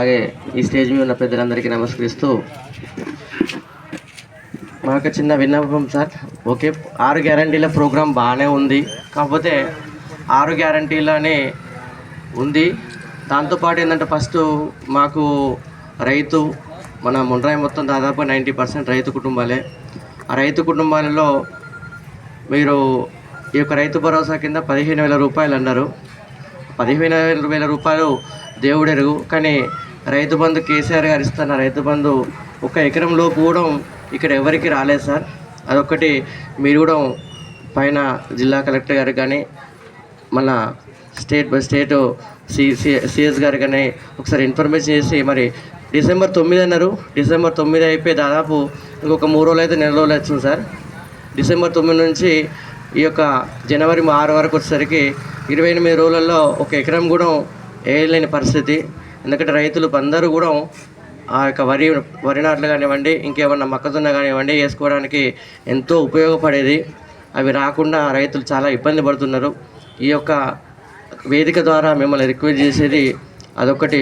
అలాగే ఈ స్టేజ్ మీద ఉన్న పెద్దలందరికీ నమస్కరిస్తూ మాకు చిన్న విన్నపం సార్. ఓకే ఆరు గ్యారంటీల ప్రోగ్రాం బాగానే ఉంది. కాకపోతే ఆరు గ్యారంటీలనే ఉంది. దాంతోపాటు ఏంటంటే ఫస్ట్ మాకు రైతు మన ముండ్రాయి మొత్తం దాదాపు నైంటీ పర్సెంట్ రైతు కుటుంబాలే. ఆ రైతు కుటుంబాలలో మీరు ఈ యొక్క రైతు భరోసా కింద పదిహేను వేల రూపాయలు అన్నారు. పదిహేను వేల వేల రూపాయలు దేవుడెరుగు. కానీ రైతు బంధు కేసీఆర్ గారు ఇస్తున్న రైతు బంధు ఒక ఎకరం లోపు కూడా ఇక్కడ ఎవరికి రాలేదు సార్. అదొక్కటి మీరు కూడా పైన జిల్లా కలెక్టర్ గారు కానీ మన స్టేట్ స్టేట్ సిఎస్ గారు కానీ ఒకసారి ఇన్ఫర్మేషన్ చేసి మరి డిసెంబర్ తొమ్మిది అన్నారు. డిసెంబర్ తొమ్మిది అయిపోయి దాదాపు ఇంకొక మూడు రోజులు అయితే నెల రోజులు వచ్చింది సార్. డిసెంబర్ తొమ్మిది నుంచి ఈ యొక్క జనవరి ఆరు వరకు వచ్చేసరికి ఇరవై ఎనిమిది రోజులలో ఒక ఎకరం కూడా వేయలేని పరిస్థితి. ఎందుకంటే రైతులు అందరూ కూడా ఆ యొక్క వరి వరి నాట్లు కానివ్వండి ఇంకేమన్నా మొక్కజొన్న కానివ్వండి వేసుకోవడానికి ఎంతో ఉపయోగపడేది. అవి రాకుండా రైతులు చాలా ఇబ్బంది పడుతున్నారు. ఈ యొక్క వేదిక ద్వారా మిమ్మల్ని రిక్వెస్ట్ చేసేది అదొకటి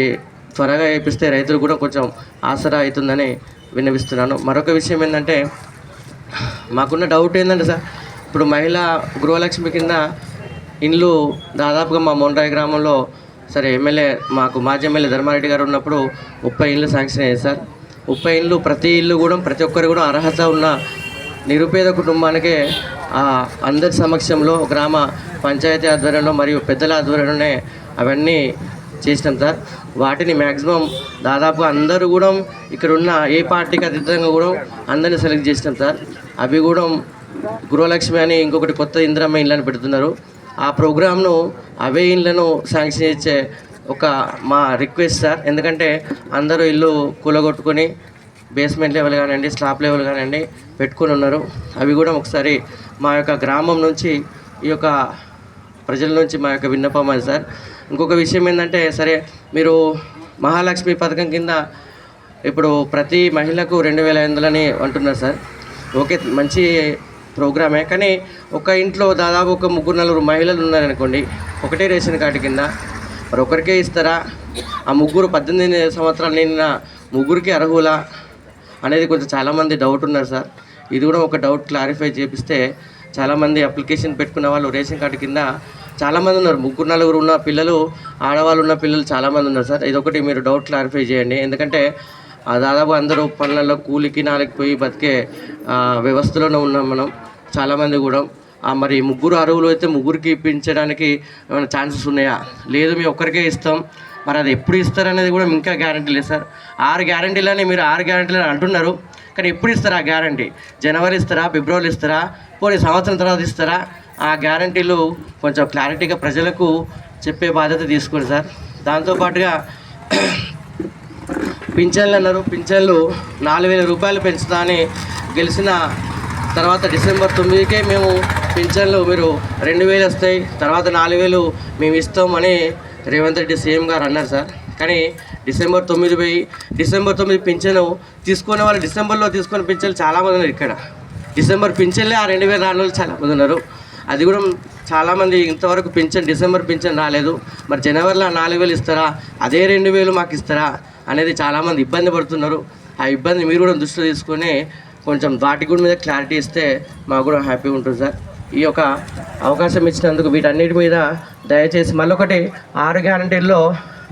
త్వరగా వేపిస్తే రైతులు కూడా కొంచెం ఆసరా అవుతుందని విన్నవిస్తున్నాను. మరొక విషయం ఏంటంటే మాకున్న డౌట్ ఏంటంటే సార్ ఇప్పుడు మహిళా గృహలక్ష్మి కింద ఇండ్లు దాదాపుగా మా మొండ్రాయి గ్రామంలో సరే ఎమ్మెల్యే మాకు మాజీ ఎమ్మెల్యే ధర్మారెడ్డి గారు ఉన్నప్పుడు ముప్పై ఇళ్ళు శాంక్షన్ అయ్యాయి సార్. ముప్పై ఇళ్ళు ప్రతి ఇల్లు కూడా ప్రతి ఒక్కరు కూడా అర్హత ఉన్న నిరుపేద కుటుంబానికే ఆ అందరి సమక్షంలో గ్రామ పంచాయతీ ఆధ్వర్యంలో మరియు పెద్దల ఆధ్వర్యంలోనే అవన్నీ చేసినాం సార్. వాటిని మ్యాక్సిమం దాదాపు అందరూ కూడా ఇక్కడ ఉన్న ఏ పార్టీకి అతీతంగా కూడా అందరిని సెలెక్ట్ చేసినాం సార్. అవి కూడా గృహలక్ష్మి అని ఇంకొకటి కొత్త ఇందిరమ్మ ఇళ్ళని పెడుతున్నారు. ఆ ప్రోగ్రామ్ను అవే ఇళ్ళను శాంక్షన్ ఇచ్చే ఒక మా రిక్వెస్ట్ సార్. ఎందుకంటే అందరూ ఇల్లు కూలగొట్టుకొని బేస్మెంట్ లెవెల్ కానివ్వండి స్లాబ్ లెవెల్ కానివ్వండి పెట్టుకొని ఉన్నారు. అవి కూడా ఒకసారి మా యొక్క గ్రామం నుంచి ఈ యొక్క ప్రజల నుంచి మా యొక్క విన్నపం అది సార్. ఇంకొక విషయం ఏంటంటే సరే మీరు మహాలక్ష్మి పథకం కింద ఇప్పుడు ప్రతి మహిళకు రెండు వేల ఐదు వందలని అంటున్నారు సార్. ఓకే మంచి ప్రోగ్రామే. కానీ ఒక ఇంట్లో దాదాపు ఒక ముగ్గురు నలుగురు మహిళలు ఉన్నారనుకోండి ఒకటే రేషన్ కార్డు కింద. మరి ఒకరికే ఇస్తారా? ఆ ముగ్గురు పద్దెనిమిది సంవత్సరాలు నిన్న ముగ్గురికి అర్హులా? అనేది కొంచెం చాలామంది డౌట్ ఉన్నారు సార్. ఇది కూడా ఒక డౌట్ క్లారిఫై చేపిస్తే చాలామంది అప్లికేషన్ పెట్టుకున్న వాళ్ళు రేషన్ కార్డు కింద చాలామంది ఉన్నారు. ముగ్గురు నలుగురు ఉన్న పిల్లలు ఆడవాళ్ళు ఉన్న పిల్లలు చాలామంది ఉన్నారు సార్. ఇదొకటి మీరు డౌట్ క్లారిఫై చేయండి. ఎందుకంటే దాదాపు అందరూ పనులలో కూలికి నాలుగు పోయి బతికే వ్యవస్థలోనే ఉన్నాం మనం చాలామంది కూడా. మరి ముగ్గురు అరువులు అయితే ముగ్గురికి ఇప్పించడానికి ఏమైనా ఛాన్సెస్ ఉన్నాయా? లేదు మేము ఒక్కరికే ఇస్తాం. మరి అది ఎప్పుడు ఇస్తారనేది కూడా ఇంకా గ్యారంటీ లేదు సార్. ఆరు గ్యారంటీలని మీరు ఆరు గ్యారంటీలు అని అంటున్నారు. కానీ ఎప్పుడు ఇస్తారా ఆ గ్యారంటీ? జనవరి ఇస్తారా? ఫిబ్రవరి ఇస్తారా? పోనీ సంవత్సరం తర్వాత ఇస్తారా? ఆ గ్యారంటీలు కొంచెం క్లారిటీగా ప్రజలకు చెప్పే బాధ్యత తీసుకోండి సార్. దాంతోపాటుగా పింఛన్లు అన్నారు. పింఛన్లు నాలుగు వేల రూపాయలు పెంచుతా అని గెలిచిన తర్వాత డిసెంబర్ తొమ్మిదికే మేము పింఛన్లు మీరు రెండు వేలు వస్తాయి. తర్వాత నాలుగు వేలు మేము ఇస్తామని రేవంత్ రెడ్డి సీఎం గారు అన్నారు సార్. కానీ డిసెంబర్ తొమ్మిది పోయి డిసెంబర్ తొమ్మిది పింఛను తీసుకునే వాళ్ళు డిసెంబర్లో తీసుకునే పింఛన్లు చాలామంది ఉన్నారు ఇక్కడ. డిసెంబర్ పింఛన్లే ఆ రెండు వేల నాలుగు చాలామంది ఉన్నారు. అది కూడా చాలామంది ఇంతవరకు పింఛన్ డిసెంబర్ పింఛన్ రాలేదు. మరి జనవరిలో నాలుగు వేలు ఇస్తారా? అదే రెండు వేలు మాకు ఇస్తారా? అనేది చాలామంది ఇబ్బంది పడుతున్నారు. ఆ ఇబ్బంది మీరు కూడా దృష్టిలో తీసుకొని కొంచెం వాటి కూడా మీద క్లారిటీ ఇస్తే మాకు కూడా హ్యాపీగా ఉంటుంది సార్. ఈ యొక్క అవకాశం ఇచ్చినందుకు వీటన్నిటి మీద దయచేసి మళ్ళొకటి ఆరు గ్యారంటీల్లో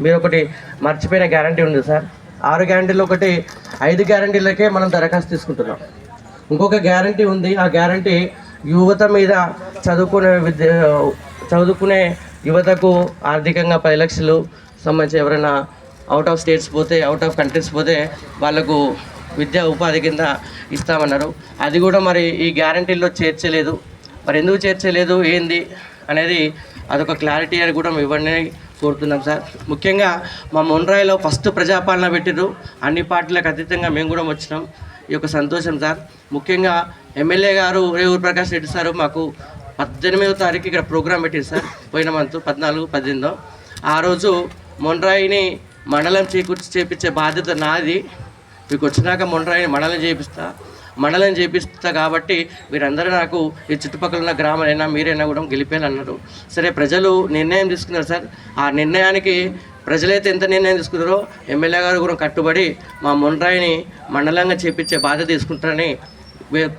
మీరు ఒకటి మర్చిపోయిన గ్యారంటీ ఉంది సార్. ఆరు గ్యారంటీలో ఒకటి ఐదు గ్యారంటీలకే మనం దరఖాస్తు తీసుకుంటున్నాం. ఇంకొక గ్యారంటీ ఉంది. ఆ గ్యారంటీ యువత మీద చదువుకునే విద్య చదువుకునే యువతకు ఆర్థికంగా పది లక్షలు సంబంధించి ఎవరైనా అవుట్ ఆఫ్ స్టేట్స్ పోతే అవుట్ ఆఫ్ కంట్రీస్ పోతే వాళ్ళకు విద్యా ఉపాధి కింద ఇస్తామన్నారు. అది కూడా మరి ఈ గ్యారంటీల్లో చేర్చలేదు. మరి ఎందుకు చేర్చలేదు? ఏంది? అనేది అదొక క్లారిటీ అని కూడా ఇవ్వండి కోరుతున్నాం సార్. ముఖ్యంగా మా మొండ్రాయిలో ఫస్ట్ ప్రజాపాలన పెట్టిర్రు. అన్ని పార్టీలకు అతీతంగా మేము కూడా వచ్చినాం. ఈ యొక్క సంతోషం సార్. ముఖ్యంగా ఎమ్మెల్యే గారు రేవూరు ప్రకాష్ రెడ్డి సారు మాకు పద్దెనిమిదో తారీఖు ఇక్కడ ప్రోగ్రాం పెట్టింది సార్. పోయిన మంత్ పద్నాలుగు పద్దెనిమిదో. ఆ రోజు మొండ్రాయిని మండలం చేకూర్చి చేపించే బాధ్యత నాది. మీకు వచ్చినాక మొండ్రాయిని మండలం చేపిస్తా. మండలం చేపిస్తా కాబట్టి మీరందరూ నాకు ఈ చుట్టుపక్కల ఉన్న గ్రామాలైనా మీరైనా కూడా గెలిపేయాలన్నారు సరే ప్రజలు నిర్ణయం తీసుకున్నారు సార్. ఆ నిర్ణయానికి ప్రజలైతే ఎంత నిర్ణయం తీసుకున్నారో ఎమ్మెల్యే గారు కూడా కట్టుబడి మా మొండ్రాయిని మండలంగా చేపించే బాధ్యత తీసుకుంటారని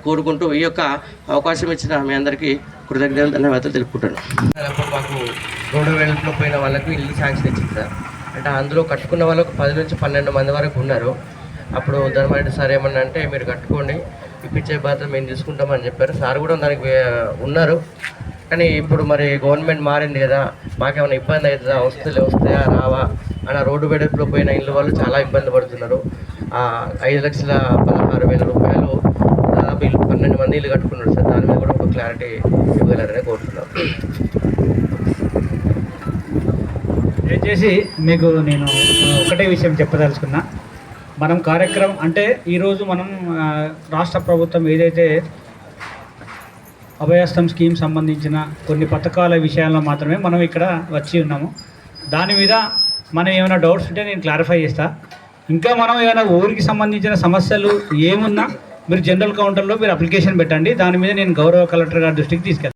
కోరుకుంటూ ఈ యొక్క అవకాశం ఇచ్చిన మీ అందరికీ కృతజ్ఞతలు ధన్యవాదాలు తెలుపుకుంటాను మాకు రోడ్డు వెలుపులో పోయిన వాళ్ళకు ఇల్లు శాంక్షన్ ఇచ్చింది సార్. అంటే అందులో కట్టుకున్న వాళ్ళకు పది నుంచి పన్నెండు మంది వరకు ఉన్నారు. అప్పుడు ధర్మారెడ్డి సార్ ఏమన్నా అంటే మీరు కట్టుకోండి ఇప్పించే బాధ్యత మేము తీసుకుంటామని చెప్పారు. సార్ కూడా దానికి ఉన్నారు. కానీ ఇప్పుడు మరి గవర్నమెంట్ మారింది కదా మాకేమైనా ఇబ్బంది అవుతుందా వస్తువులు వస్తాయా రావా అన్న రోడ్డు వెడల్పులో పోయిన ఇల్లు వాళ్ళు చాలా ఇబ్బంది పడుతున్నారు. ఐదు లక్షల పదహారు వేల రూపాయలు దాదాపు ఇల్లు పన్నెండు మంది ఇల్లు కట్టుకున్నారు సార్. దాని మీద కూడా ఒక క్లారిటీ ఇవ్వగలరని కోరుతున్నాం. వచ్చేసి మీకు నేను ఒకటే విషయం చెప్పదలుచుకున్నా. మనం కార్యక్రమం అంటే ఈరోజు మనం రాష్ట్ర ప్రభుత్వం ఏదైతే అభయస్థం స్కీమ్ సంబంధించిన కొన్ని పథకాల విషయాల్లో మాత్రమే మనం ఇక్కడ వచ్చి ఉన్నాము. దాని మీద మనం ఏమైనా డౌట్స్ ఉంటే నేను క్లారిఫై చేస్తా. ఇంకా మనం ఏమైనా ఊరికి సంబంధించిన సమస్యలు ఏమున్నా మీరు జనరల్ కౌంటర్లో మీరు అప్లికేషన్ పెట్టండి. దాని మీద నేను గౌరవ కలెక్టర్ గారి దృష్టికి తీసుకెళ్తాను